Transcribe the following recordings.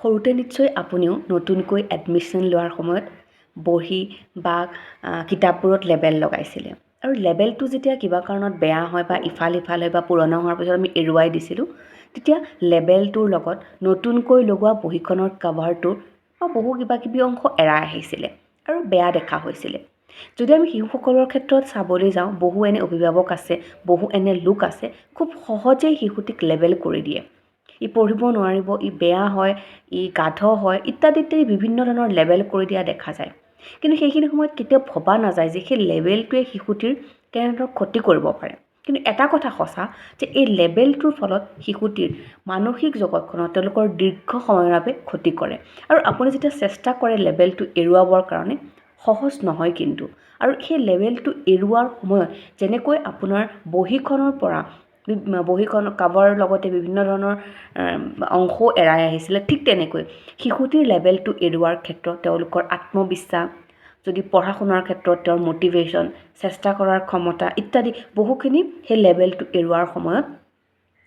সৰুতে নিশ্চয় আপুনিও নতুনকৈ এডমিশ্যন লোৱাৰ সময়ত বহী বা কিতাপবোৰত লেবেল লগাইছিলে। আৰু লেবেলটো যেতিয়া কিবা কাৰণত বেয়া হয় বা ইফাল সিফাল হয় বা পুৰণা হোৱাৰ পিছত আমি এৰুৱাই দিছিলোঁ তেতিয়া লেবেলটোৰ লগত নতুনকৈ লগোৱা বহীখনৰ কাভাৰটোৰ বহু কিবা কিবি অংশ এৰাই আহিছিলে আৰু বেয়া দেখা হৈছিলে। যদি আমি শিশুসকলৰ ক্ষেত্ৰত চাবলৈ যাওঁ বহু এনে অভিভাৱক আছে বহু এনে লোক আছে খুব সহজেই শিশুটিক লেবেল কৰি দিয়ে। ই পঢ়িব নোৱাৰিব ই বেয়া হয় ই গাধ হয় ইত্যাদি ইত্যাদি বিভিন্ন ধৰণৰ লেবেল কৰি দিয়া দেখা যায়। কিন্তু সেইখিনি সময়ত কেতিয়াও ভবা নাযায় যে সেই লেবেলটোৱে শিশুটিৰ কেনেধৰণৰ ক্ষতি কৰিব পাৰে। কিন্তু এটা কথা সঁচা যে এই লেবেলটোৰ ফলত শিশুটিৰ মানসিক জগতখনত তেওঁলোকৰ দীৰ্ঘ সময়ৰ বাবে ক্ষতি কৰে। আৰু আপুনি যেতিয়া চেষ্টা কৰে লেবেলটো এৰুৱাবৰ কাৰণে সহজ নহয় কিন্তু। আৰু সেই লেবেলটো এৰুৱাৰ সময়ত যেনেকৈ আপোনাৰ বহীখনৰ পৰা বহীখন কাভাৰৰ লগতে বিভিন্ন ধৰণৰ অংশও এৰাই আহিছিলে। ঠিক তেনেকৈ শিশুটিৰ লেবেলটো এৰুৱাৰ ক্ষেত্ৰত তেওঁলোকৰ আত্মবিশ্বাস যদি পঢ়া শুনাৰ ক্ষেত্ৰত তেওঁৰ মটিভেশ্যন চেষ্টা কৰাৰ ক্ষমতা ইত্যাদি বহুখিনি সেই লেবেলটো এৰুৱাৰ সময়ত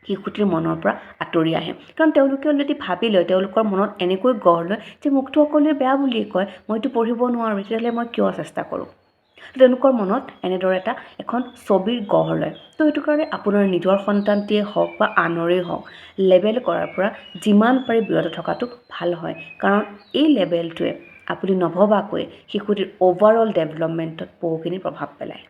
শিশুটিৰ মনৰ পৰা আঁতৰি আহে। কাৰণ তেওঁলোকে অলৰেডি ভাবি লয় তেওঁলোকৰ মনত এনেকৈ গঢ় লয় যে মোকতো সকলোৱে বেয়া বুলিয়ে কয় মইতো পঢ়িব নোৱাৰোঁ তেতিয়াহ'লে মই কিয় চেষ্টা কৰোঁ? তেওঁলোকৰ মনত এনেদৰে এটা এখন ছবিৰ গঢ় লয়। তো সেইটো কাৰণে আপোনাৰ নিজৰ সন্তানটিয়ে হওক বা আনৰেই হওক, লেবেল কৰাৰ পৰা যিমান পাৰি বিৰত থকাটো ভালো হয়। কাৰণ এই লেবেলটোৱে আপুনি নভবাকৈ শিশুটিৰ অ'ভাৰঅল ডেভেলপমেণ্টত বহুখিনি প্ৰভাৱ পেলায়।